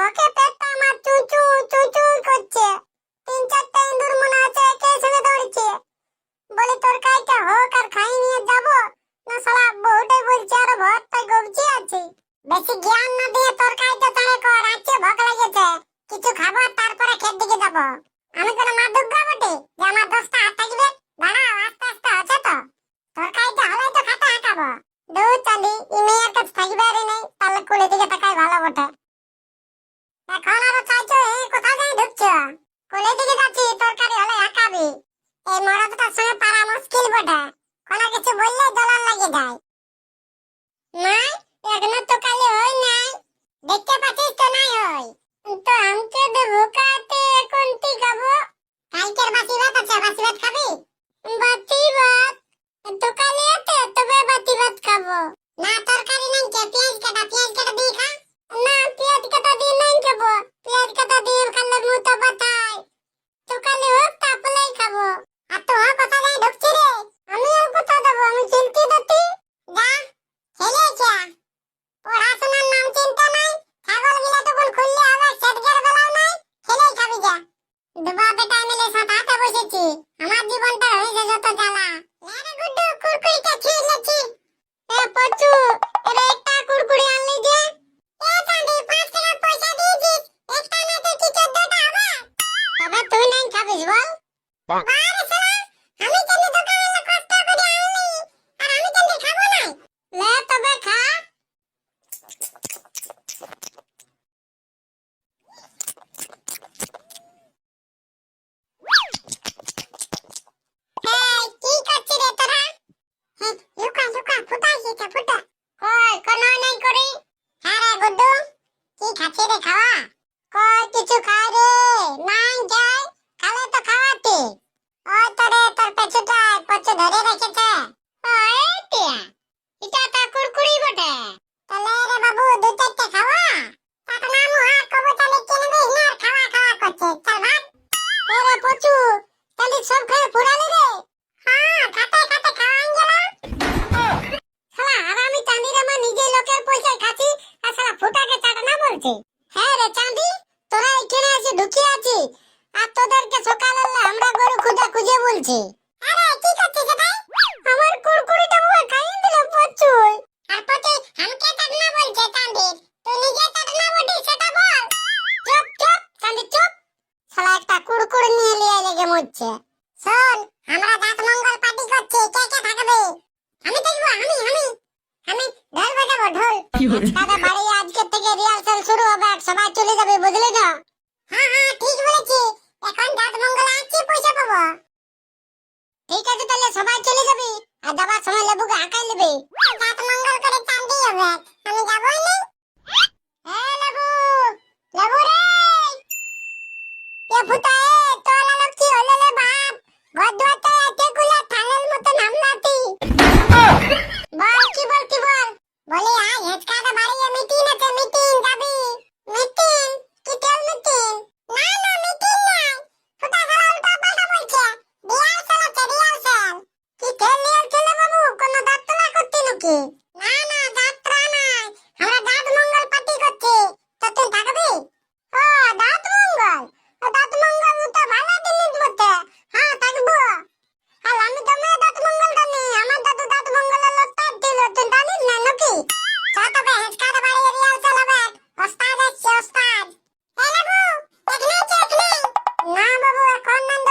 bakın নাই, এখনও তো কালে হই নাই। দেখতে পাচ্ছিস তো নাই হই? তো আমকে দেবো কাতে এখন কি খাব? কালকের বাসি ভাত আছে, বাসি ভাত খাবি? বাসি ভাত? তো কালে আছে, তবে বাসি ভাত খাব। না, তরকারি নাই কে, পেঁয়াজ কাটা পেঁয়াজ কাটা দিয়ে খা। না, পেঁয়াজ কাটা দিয়ে নাই খাব পেঁয়াজ কাটা দিয়ে খালে মুখ তো বাতায় তো কালে হোক তারপরেই খাব আর তো কথা যাই ঢুকছি রে আমি আর কোথা দেবো আমি চিনতে দিতি যা খেলে যা পড়াশোনার নাম চিন্তা নাই ছাগল গিলা তখন খুললে হবে সেটকের বেলাও নাই খেলেই খাবি যা দুবা বেটা মিলে সাথে হাতে বসেছি আমার জীবনটা হয়েছে যত জ্বালা লেরে কুরকুরিটা খেয়ে এ পচু এরে একটা কুরকুরি আনলি যে এ চাঁদি পাঁচ টাকা পয়সা দিয়েছিস একটা না তো কি চোদ্দটা হবে তবে তুই নাই খাবিস বল বাহ। আরে শালা আমি কেন দোকানে এলে কষ্ট করে আনলি আর আমি কেন খাব না লে তবে খা এই কি করছিস রে তোরা হ্যাঁ লুকা লুকা ফুটা এসেছে ফুটা কই কোনো নাই করি হ্যাঁ রে গুড্ডু কি খাচ্ছিস রে খাওয়া কই কিছু খাই রে নাই যাই খালে তো খাওয়াতি ওই তো রে তোর পেছুটা পচু ধরে রেখেছে ওই টিয়া এটা তো কুরকুরি বটে তাহলে রে বাবু দু চারটে খাওয়া তাকে নাম হাত কবু তাহলে কিনে দিস না আর খাওয়া খাওয়া করছে চল ভাত ওরে পচু তাহলে সব খেয়ে ফুরালি রে হ্যাঁ খাতে খাতে খাওয়ান গেল শালা আর আমি চাঁদির আমার নিজে লোকের পয়সায় খাচ্ছি আর শালা ফুটাকে চাটা না বলছি হ্যাঁ রে চাঁদি তোরা এখানে এসে ঢুকিয়ে আছি আর তোদেরকে সকালে আমরা গরু খুঁজে খুঁজে বলছি আরে কি করছিস ভাই আমার কুরকুরিটা বাবা খাইয়ে দিল পচুই আর পচুই আমাকে চাটনা বলছে চাঁদির তুই নিজে চাটনা বটি সেটা বল। চুপ চুপ চাঁদি চুপ। শালা একটা কুরকুর নিয়ে লিয়ে লেগে মরছে। শোন আমরা দাঁত মঙ্গল পার্টি করছি কে কে থাকবে? আমি দেখব আমি আমি। আমি ঢোল। বাজাবো ঢোল বাড়ি আজকে থেকে রিহার্সাল শুরু হবে সবাই চলে যাবে বুঝলে তো? হ্যাঁ হ্যাঁ ঠিক বলেছি। এখন দাঁত মঙ্গল আসছে পয়সা পাবো। ঠিক আছে তাহলে সবাই চলে যাবি। আর যাবার সময় লেবুকে আঁকাই নেবে দাঁত মঙ্গল করে চান্দি হবে। আমি যাবই না? এ লেবু লেবু রে! এ তোলা লোক কি হলো রে বাপ। ঘর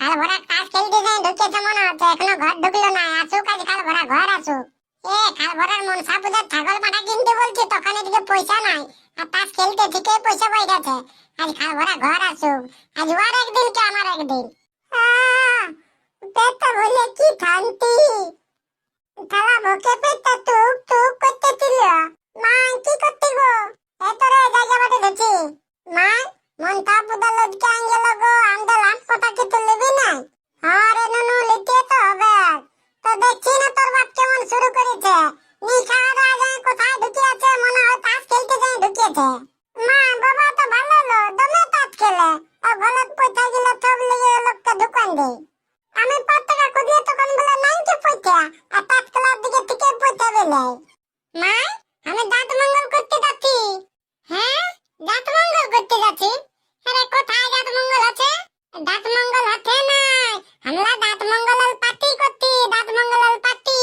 খাল ভরা কাজ খেলতে যাই ঢুকেছে মনে হচ্ছে, এখনও ঘর ঢুকলো না, আসুক আজ খাল ভরা ঘর আসুক। এ খাল ভরার মন সাপুদের ছাগল পাঠা কিনতে বলছি তখন এদিকে পয়সা নাই। আর তাস খেলতে ঠিকই পয়সা বই গেছে। আজ খাল ভরা ঘর আসুক, আজ ওর একদিন কি আমার একদিন। পেটটা বলে কি শান্তি। থালা বকে পেটটা টুক টুক করতে ছিল। মা, কি করতে গো? এতরে জায়গা বাটে দেখছি মা, মন তা পুদা লজকে আঙ্গেল গো দেয় মা, আমি দাঁত মঙ্গল করতে যাচ্ছি। হ্যাঁ দাঁত মঙ্গল করতে যাচ্ছি? আরে কোথায় দাঁত মঙ্গল আছে? দাঁত মঙ্গল হচ্ছে নাই আমরা দাঁত মঙ্গল পার্টি করছি, দাঁত মঙ্গল পাতি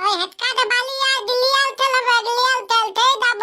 ওই হেটকাতে বালিয়াল গিলিয়াল খেলবে, গিলিয়াল খেয়ে যাব।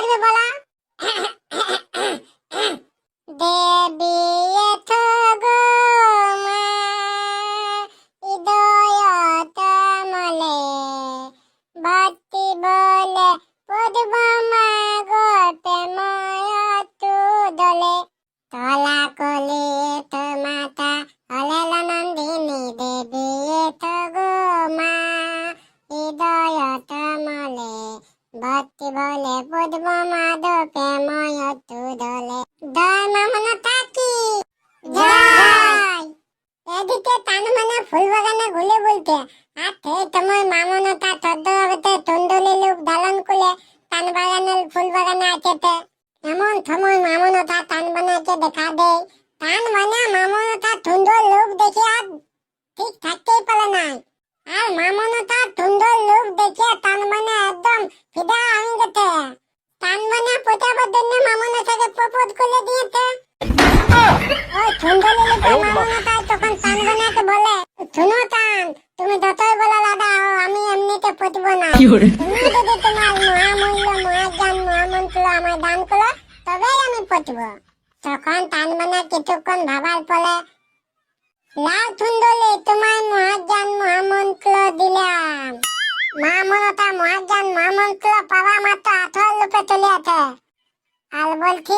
ভক্তি বলে পদ্ম মা গো প্রেময় তু দলে। তলা কলে তো মাতা হলেল নন্দিনী দেবী এথ গো মা হৃদয়ত মলে ভক্তি বলে পদ্ম মাদ প্রেময় তু দলে। দয় মামনা থাকি জয় এদিকে তান মানে ফুল বাগানে ঘুলে বলতে। আর তে তোমার মামনতা তদ্দ হবে তন্দলি লোক দালন কুলে তান বাগানে ফুল বাগানে আছেতে এমন সময় মামনতা তান বানাকে দেখা দেয়। তান মানে মামনতা সুন্দর লোক দেখে আর ঠিক থাকতেই পারে নাই আর মামনতা সুন্দর লোক দেখে তান মানে একদম ফিদা হয়ে গেছে তান মানে পটাবার জন্য মামনতাকে প্রপোজ করে দিয়েছে ওই সুন্দর লোকের মামনতা তখন তান বানাকে বলে শুনো তান তুমি যতই বলো দাদা ও আমি এমনিতে পটব না। কি হরে তুমি যদি তোমার মহামূল্য মহাজ্ঞান মহামন্ত্র আমায় দান করো তবেই আমি পটব তখন তান মানে কিছুক্ষণ ভাবার পরে লাল সুন্দরী তোমায় মহাজ্ঞান মহামন্ত্র দিলাম। মহামনতা মহাজ্ঞান মহামন্ত্র পাওয়া মাত্র আঠারো রূপে চলে আছে আর বলছি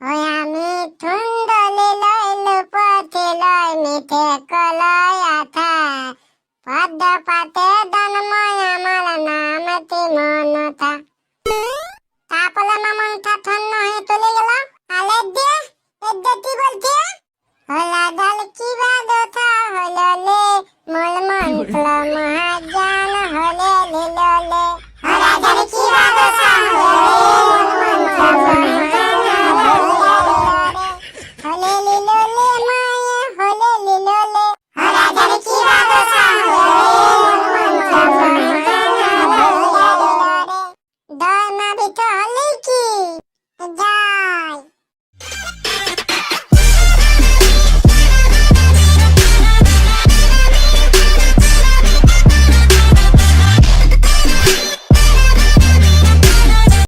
ওই আমি থুন্দলে লইল পথে লয় মিঠে কলয় পদ্ম পাতে দনময় আমার নামতি মনতা। তারপরে মামনটা থন্ন হয়ে চলে গেল। আলে হলা দল কি বাদতা হলো লে, মূল মন্ত্র মহাজ্ঞান হলে লিললে হলা দল কি হলো লে